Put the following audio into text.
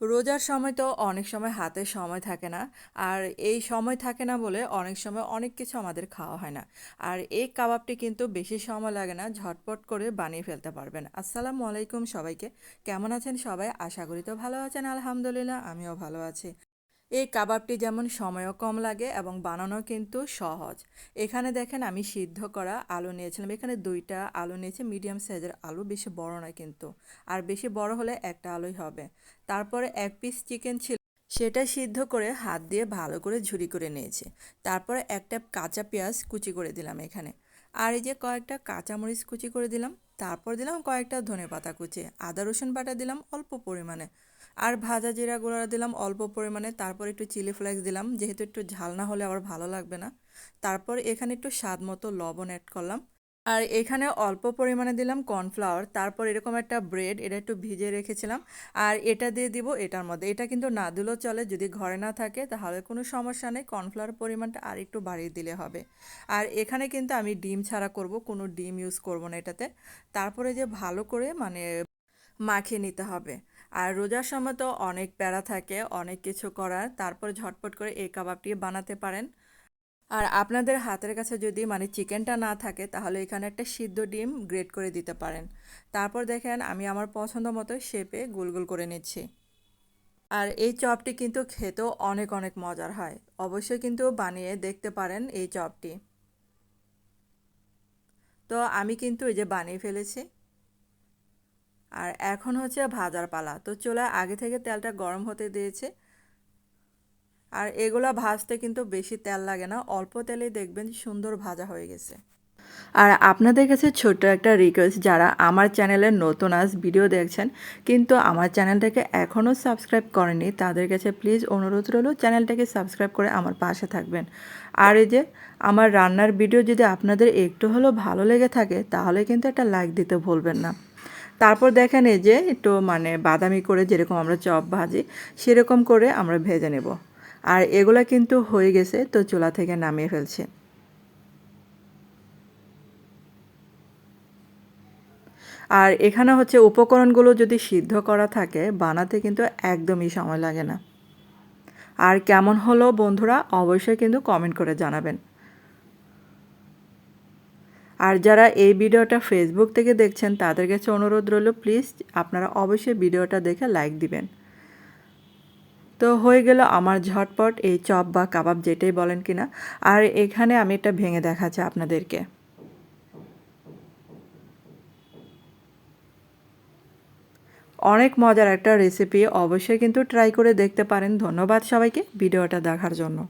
রোজার সময় তো অনেক সময় হাতে সময় থাকে না। আর এই সময় থাকে না বলে অনেক সময় অনেক কিছু আমাদের খাওয়া হয় না। আর এই কাবাবটি কিন্তু বেশি সময় লাগে না, ঝটপট করে বানিয়ে ফেলতে পারবেন। আসসালামু আলাইকুম সবাইকে। কেমন আছেন সবাই? আশা করি তো ভালো আছেন। আলহামদুলিল্লাহ, আমিও ভালো আছি। এই কাবাবটি যেমন সময়ও কম লাগে এবং বানানো কিন্তু সহজ। এখানে দেখেন আমি সিদ্ধ করা আলু নিয়েছিলাম। এখানে দুইটা আলু নিয়েছি, মিডিয়াম সাইজের আলু, বেশি বড় নয় কিন্তু। আর বেশি বড় হলে একটা আলুই হবে। তারপরে এক পিস চিকেন ছিল, সেটা সিদ্ধ করে হাত দিয়ে ভালো করে ঝুরি করে নিয়েছি। তারপরে একটা কাঁচা পেঁয়াজ কুচি করে দিলাম এখানে। আর এই যে কয়েকটা কাঁচামরিচ কুচি করে দিলাম, তারপর দিলাম কয়েকটা ধনে পাতা কুচি, আদা রসুন বাটা দিলাম অল্প পরিমাণে। আর ভাজা জিরা গুঁড়া দিলাম অল্প পরিমাণে, তারপর একটু চিলি ফ্লেক্স দিলাম, যেহেতু একটু ঝাল না হলে আবার ভালো লাগবে না। তারপর এখানে একটু স্বাদ মতো লবণ অ্যাড করলাম। আর এখানে অল্প পরিমাণে দিলাম কর্নফ্লাওয়ার তারপর এরকম একটা ব্রেড এটা একটু ভিজে রেখেছিলাম। আর এটা দিয়ে দিব এটার মধ্যে। এটা কিন্তু না দিলেও চলে, যদি ঘরে না থাকে তাহলে কোনো সমস্যা নেই কর্নফ্লাওয়ার পরিমাণটা আর একটু বাড়িয়ে দিলে হবে। আর এখানে কিন্তু আমি ডিম ছাড়া করব, কোনো ডিম ইউজ করব না এটাতে। তারপরে যে ভালো করে মানে মাখিয়ে নিতে হবে। আর রোজার সময় তো অনেক প্যারা থাকে, অনেক কিছু করার, তারপর ঝটপট করে এই কাবাবটি বানাতে পারেন। আর আপনাদের হাতের কাছে যদি মানে চিকেনটা না থাকে, তাহলে এখানে একটা সিদ্ধ ডিম গ্রেট করে দিতে পারেন। তারপর দেখেন, আমি আমার পছন্দ মতো শেপে গোল গোল করে নিচ্ছি। আর এই চপটি কিন্তু খেতেও অনেক অনেক মজার হয়। অবশ্যই কিন্তু বানিয়ে দেখতে পারেন এই চপটি। তো আমি কিন্তু এই যে বানিয়ে ফেলেছি। আর এখন হচ্ছে ভাজার পালা। তো চলে আগে থেকে তেলটা গরম হতে দিয়েছে। আর এগুলো ভাজতে কিন্তু বেশি তেল লাগে না, অল্প তেলেই দেখবেন সুন্দর ভাজা হয়ে গেছে। আর আপনাদের কাছে ছোট্ট একটা রিকোয়েস্ট যারা আমার চ্যানেলে নতুন আজ ভিডিও দেখছেন, কিন্তু আমার চ্যানেলটাকে এখনও সাবস্ক্রাইব করেনি তাদের কাছে প্লিজ অনুরোধ রইল চ্যানেলটাকে সাবস্ক্রাইব করে আমার পাশে থাকবেন। আর এই যে আমার রান্নার ভিডিও যদি আপনাদের একটু হলেও ভালো লেগে থাকে, তাহলে কিন্তু একটা লাইক দিতে ভুলবেন না। তারপর দেখেন এই যে একটু মানে বাদামি করে যেরকম আমরা চপ ভাজি, সেরকম করে আমরা ভেজে নেব। আর এগুলা কিন্তু হয়ে গেছে, তো চুলা থেকে নামিয়ে ফেলছে। আর এখানে হচ্ছে উপকরণগুলো যদি সিদ্ধ করা থাকে, বানাতে কিন্তু একদমই সময় লাগে না। আর কেমন হলো বন্ধুরা, অবশ্যই কিন্তু কমেন্ট করে জানাবেন। আর যারা এই ভিডিওটা ফেসবুক থেকে দেখছেন, তাদের কাছে অনুরোধ রইল প্লিজ আপনারা অবশ্যই ভিডিওটা দেখে লাইক দিবেন। তো হয়ে গেল আমার ঝটপট এই চপ বা কাবাব যেটাই বলেন কিনা। আর এখানে আমি এটা ভেঙে দেখাচ্ছি আপনাদেরকে। অনেক মজার একটা রেসিপি অবশ্যই কিন্তু ট্রাই করে দেখতে পারেন। ধন্যবাদ সবাইকে ভিডিওটা দেখার জন্য।